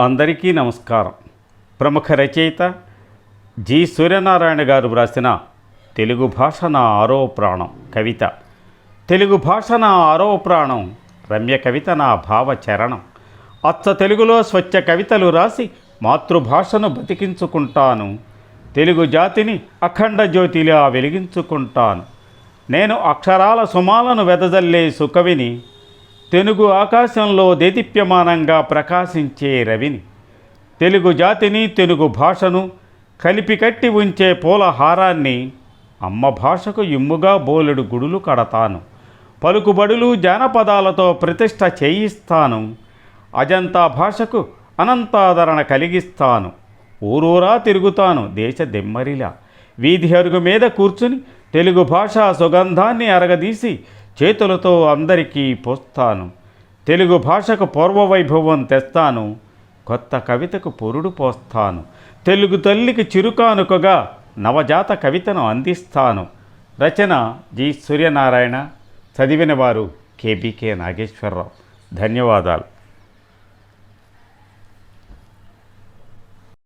అందరికీ నమస్కారం. ప్రముఖ రచయిత జి. సూర్యనారాయణ గారు వ్రాసిన తెలుగు భాష నా ఆరో ప్రాణం కవిత. తెలుగు భాష నా ఆరో ప్రాణం రమ్య కవిత నా భావ చరణం. అచ్చ తెలుగులో స్వచ్ఛ కవితలు రాసి మాతృభాషను బతికించుకుంటాను. తెలుగు జాతిని అఖండ జ్యోతిలా వెలిగించుకుంటాను. నేను అక్షరాల సుమాలను వెదజల్లే సుకవిని తెలుగు ఆకాశంలో దేదీప్యమానంగా ప్రకాశించే రవిని తెలుగు జాతిని తెలుగు భాషను కలిపి కట్టి ఉంచే పూలహారాన్ని అమ్మ భాషకు ఇమ్ముగా బోలెడు గుడులు కడతాను. పలుకుబడులు జానపదాలతో ప్రతిష్ట చేయిస్తాను. అజంతా భాషకు అనంతాదరణ కలిగిస్తాను. ఊరూరా తిరుగుతాను దేశ దెమ్మరిలా. వీధి అరుగు మీద కూర్చుని తెలుగు భాషా సుగంధాన్ని అరగదీసి చేతులతో అందరికీ పోస్తాను. తెలుగు భాషకు పూర్వవైభవం తెస్తాను. కొత్త కవితకు పొరుడు పోస్తాను. తెలుగు తల్లికి చిరుకానుకగా నవజాత కవితను అందిస్తాను. రచన జి సూర్యనారాయణ. చదివిన వారు కేబీకే నాగేశ్వరరావు. ధన్యవాదాలు.